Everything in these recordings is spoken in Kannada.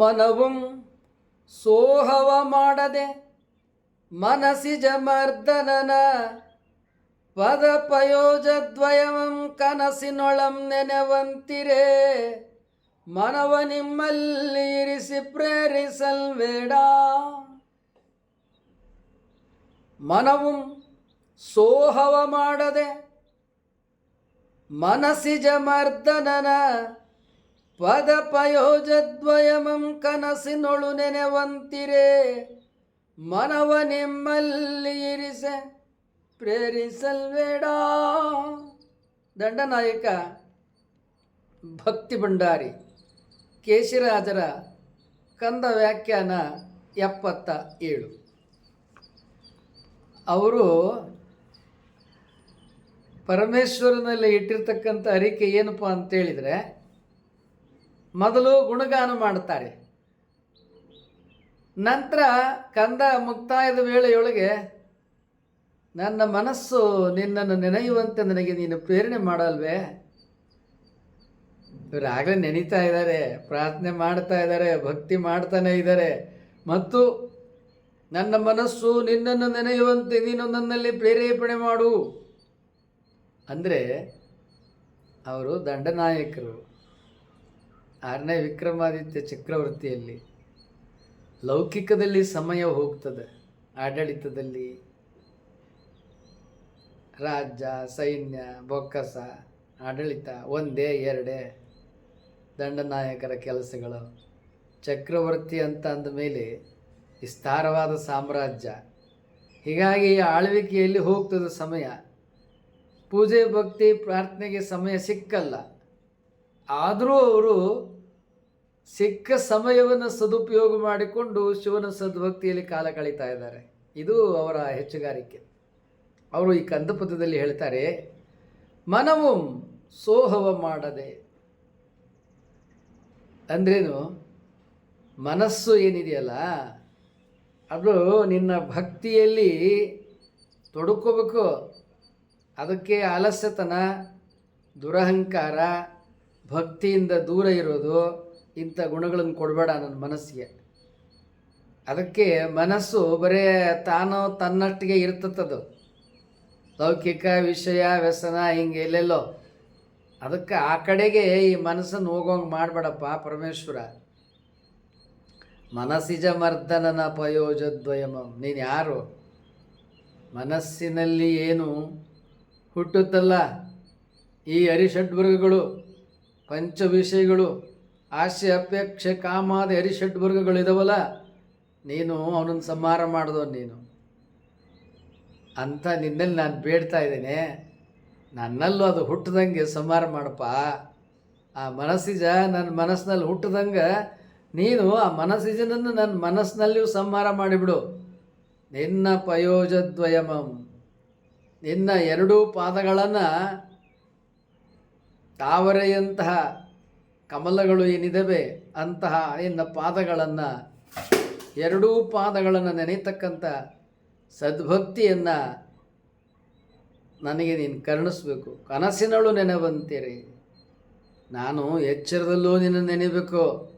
ಮನവും ಸೋಹವ ಮಾಡದೆ ಮನಸಿಜ ಮರ್ದನನ ಪದ ಪಯೋಜದ್ವಯವಂ ಕನಸಿನೊಳಂ ನೆನೆವಂತಿರೇ. ಮನವ ನಿಮ್ಮಲ್ಲಿ ಇರಿಸಿ ಪ್ರೇರಿಸಲ್ಬೇಡ ಮನವು ಸೋಹವ ಮಾಡದೆ ಮನಸಿಜ ಮರ್ದನನ ಪದ ಪಯೋಜದ್ವಯಮಂ ಕನಸಿನೊಳು ನೆನೆವಂತಿರೇ, ಮನವ ನಿಮ್ಮಲ್ಲಿ ಇರಿಸೆ ಪ್ರೇರಿಸಲ್ಬೇಡ ದಂಡನಾಯಕ ಭಕ್ತಿ ಭಂಡಾರಿ ಕೇಶಿರಾಜರ ಕಂದ ವ್ಯಾಖ್ಯಾನ ಎಪ್ಪತ್ತ ಏಳು. ಅವರು ಪರಮೇಶ್ವರನಲ್ಲಿ ಇಟ್ಟಿರ್ತಕ್ಕಂಥ ಅರಿಕೆ ಏನಪ್ಪ ಅಂತೇಳಿದರೆ ಮೊದಲು ಗುಣಗಾನ ಮಾಡುತ್ತಾರೆ. ನಂತರ ಕಂದ ಮುಕ್ತಾಯದ ವೇಳೆಯೊಳಗೆ, ನನ್ನ ಮನಸ್ಸು ನಿನ್ನನ್ನು ನೆನೆಯುವಂತೆ ನನಗೆ ನೀನು ಪ್ರೇರಣೆ ಮಾಡಲ್ವೇ? ಇವರಾಗಲೇ ನೆನೀತಾ ಇದ್ದಾರೆ ಪ್ರಾರ್ಥನೆ ಮಾಡ್ತಾ ಇದ್ದಾರೆ ಭಕ್ತಿ ಮಾಡ್ತಾನೆ ಇದ್ದಾರೆ ಮತ್ತು ನನ್ನ ಮನಸ್ಸು ನಿನ್ನನ್ನು ನೆನೆಯುವಂತೆ ನೀನು ನನ್ನಲ್ಲಿ ಪ್ರೇರೇಪಣೆ ಮಾಡು. ಅಂದರೆ, ಅವರು ದಂಡನಾಯಕರು. ಆರನೇ ವಿಕ್ರಮಾದಿತ್ಯ ಚಕ್ರವರ್ತಿಯಲ್ಲಿ ಲೌಕಿಕದಲ್ಲಿ ಸಮಯ ಹೋಗ್ತದೆ, ಆಡಳಿತದಲ್ಲಿ ರಾಜ್ಯ, ಸೈನ್ಯ, ಬೊಕ್ಕಸ, ಆಡಳಿತ ಒಂದೇ, ಎರಡೇ ದಂಡನಾಯಕರ ಕೆಲಸಗಳು. ಚಕ್ರವರ್ತಿ ಅಂತ ಅಂದ ಮೇಲೆ ವಿಸ್ತಾರವಾದ ಸಾಮ್ರಾಜ್ಯ ಹೀಗಾಗಿ ಆಳ್ವಿಕೆಯಲ್ಲಿ ಹೋಗ್ತದೆ ಸಮಯ. ಪೂಜೆ ಭಕ್ತಿ ಪ್ರಾರ್ಥನೆಗೆ ಸಮಯ ಸಿಕ್ಕಲ್ಲ. ಆದರೂ ಅವರು ಸಿಕ್ಕ ಸಮಯವನ್ನು ಸದುಪಯೋಗ ಮಾಡಿಕೊಂಡು ಶಿವನ ಸದ್ಭಕ್ತಿಯಲ್ಲಿ ಕಾಲ ಕಳೀತಾ ಇದ್ದಾರೆ. ಇದು ಅವರ ಹೆಚ್ಚುಗಾರಿಕೆ. ಅವರು ಈ ಕಂದಪದದಲ್ಲಿ ಹೇಳ್ತಾರೆ, ಮನವು ಸೋಹವ ಮಾಡದೆ. ಅಂದ್ರೇನು? ಮನಸ್ಸು ಏನಿದೆಯಲ್ಲ, ಅದು ನಿನ್ನ ಭಕ್ತಿಯಲ್ಲಿ ತೊಡ್ಕೋಬೇಕು. ಅದಕ್ಕೆ ಆಲಸ್ಯತನ, ದುರಹಂಕಾರ ಭಕ್ತಿಯಿಂದ ದೂರ ಇರೋದು ಇಂಥ ಗುಣಗಳನ್ನು ಕೊಡಬೇಡ ನನ್ನ ಮನಸ್ಸಿಗೆ. ಅದಕ್ಕೆ ಮನಸ್ಸು ಬರೇ ತಾನು ತನ್ನಷ್ಟಿಗೆ ಇರ್ತದದು ಲೌಕಿಕ ವಿಷಯ, ವ್ಯಸನ ಹಿಂಗೆ ಎಲ್ಲೆಲ್ಲೋ. ಅದಕ್ಕೆ ಆ ಕಡೆಗೆ ಈ ಮನಸ್ಸನ್ನು ಹೋಗೋಂಗೆ ಮಾಡಬೇಡಪ್ಪ ಪರಮೇಶ್ವರ. ಮನಸ್ಸಿಜ ಮರ್ದನನ ಪಯೋಜದ್ವಯಮಂ. ನೀನು ಯಾರು? ಮನಸ್ಸಿನಲ್ಲಿ ಏನು ಹುಟ್ಟುತ್ತಲ್ಲ? ಈ ಹರಿಷಡ್ವರ್ಗಗಳು ಪಂಚ ವಿಷಯಗಳು ಆಸೆ ಅಪೇಕ್ಷೆ, ಕಾಮಾದ ಹರಿಷಡ್ವರ್ಗಗಳು ಇದಾವಲ್ಲ? ನೀನು ಅವನನ್ನು ಸಂಹಾರ ಮಾಡಿದವ ನೀನು. ಅಂತ ನಿನ್ನಲ್ಲಿ ನಾನು ಬೇಡ್ತಾ ಇದ್ದೇನೆ. ನನ್ನಲ್ಲೂ ಅದು ಹುಟ್ಟದಂಗೆ ಸಂಹಾರ ಮಾಡಪ್ಪ. ಆ ಮನಸ್ಸಿಜ ನನ್ನ ಮನಸ್ಸಿನಲ್ಲಿ ಹುಟ್ಟದಂಗೆ ನೀನು ಆ ಮನಸ್ಸಿಜನನ್ನು ನನ್ನ ಮನಸ್ಸಿನಲ್ಲಿಯೂ ಸಂಹಾರ ಮಾಡಿಬಿಡು. ನಿನ್ನ ಪಯೋಜದ್ವಯಮಂ. ನಿನ್ನ ಎರಡೂ ಪಾದಗಳನ್ನು ತಾವರೆಯಂತಹ ಕಮಲಗಳು ಏನಿದವೆ, ಅಂತಹ ಎನ್ನ ಪಾದಗಳನ್ನು, ಎರಡೂ ಪಾದಗಳನ್ನು ನೆನೆಯತಕ್ಕಂಥ ಸದ್ಭಕ್ತಿಯನ್ನು ನನಗೆ ನೀನು ಕರುಣಿಸ್ಬೇಕು. ಕನಸಿನಳು ನೆನವಂತೀರಿ. ನಾನು ಎಚ್ಚರದಲ್ಲೂ ನಿನ್ನ ನೆನೆಬೇಕು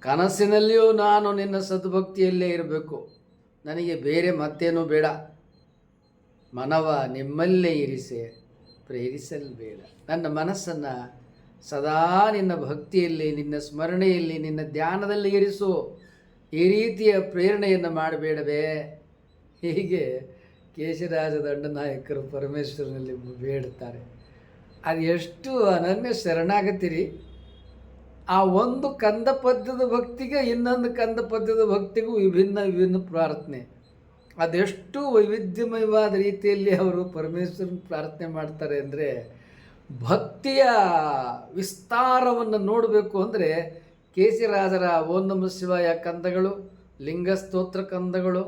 ಕನಸಿನಲ್ಲಿಯೂ ನಾನು ನಿನ್ನ ಸದ್ಭಕ್ತಿಯಲ್ಲೇ ಇರಬೇಕು. ನನಗೆ ಬೇರೆ ಮತ್ತೇನೂ ಬೇಡ. ಮನವ ನಿಮ್ಮಲ್ಲೇ ಇರಿಸಿ. ಪ್ರೇರಿಸಲ್ಬೇಡ ನನ್ನ ಮನಸ್ಸನ್ನು ಸದಾ ನಿನ್ನ ಭಕ್ತಿಯಲ್ಲಿ, ನಿನ್ನ ಸ್ಮರಣೆಯಲ್ಲಿ, ನಿನ್ನ ಧ್ಯಾನದಲ್ಲಿ ಇರಿಸು. ಈ ರೀತಿಯ ಪ್ರೇರಣೆಯನ್ನು ಮಾಡಬೇಡವೇ. ಹೀಗೆ ಕೇಶರಾಜ ದಂಡನಾಯಕರು ಪರಮೇಶ್ವರನಲ್ಲಿ ಬೇಡುತ್ತಾರೆ. ಅದು ಎಷ್ಟು ಅನನ್ಯ ಶರಣಾಗತಿರಿ. ಆ ಒಂದು ಕಂದ ಪದ್ಯದ ಭಕ್ತಿಗೆ ಇನ್ನೊಂದು ಕಂದ ಪದ್ಯದ ಭಕ್ತಿಗೂ ವಿಭಿನ್ನ ವಿಭಿನ್ನ ಪ್ರಾರ್ಥನೆ. ಅದೆಷ್ಟು ವೈವಿಧ್ಯಮಯವಾದ ರೀತಿಯಲ್ಲಿ ಅವರು ಪರಮೇಶ್ವರನ ಪ್ರಾರ್ಥನೆ ಮಾಡ್ತಾರೆ ಅಂದರೆ ಭಕ್ತಿಯ ವಿಸ್ತಾರವನ್ನು ನೋಡಬೇಕು ಅಂದರೆ ಕೇಸಿರಾಜರ ಓಂ ನಮ ಶಿವಾಯ ಕಂದಗಳು, ಲಿಂಗಸ್ತೋತ್ರ ಕಂದಗಳು,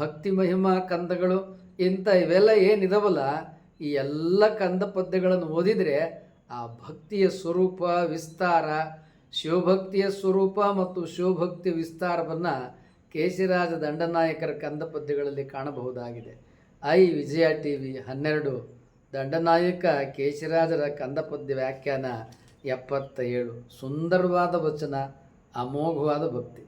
ಭಕ್ತಿ ಮಹಿಮಾ ಕಂದಗಳು ಇಂಥ ಇವೆಲ್ಲ ಏನಿದಾವಲ್ಲ, ಈ ಎಲ್ಲ ಕಂದ ಪದ್ಯಗಳನ್ನು ಓದಿದರೆ ಆ ಭಕ್ತಿಯ ಸ್ವರೂಪ ವಿಸ್ತಾರ, ಶಿವಭಕ್ತಿಯ ಸ್ವರೂಪ ಮತ್ತು ಶಿವಭಕ್ತಿ ವಿಸ್ತಾರವನ್ನು ಕೇಶಿರಾಜ ದಂಡನಾಯಕರ ಕಂದ ಪದ್ಯಗಳಲ್ಲಿ ಕಾಣಬಹುದಾಗಿದೆ. ಐ ವಿಜಯ ಟಿ ವಿ ಹನ್ನೆರಡು, ದಂಡನಾಯಕ ಕೇಶಿರಾಜರ ಕಂದ ಪದ್ಯ ವ್ಯಾಖ್ಯಾನ ಎಪ್ಪತ್ತ ಏಳು ಸುಂದರವಾದ ವಚನ, ಅಮೋಘವಾದ ಭಕ್ತಿ.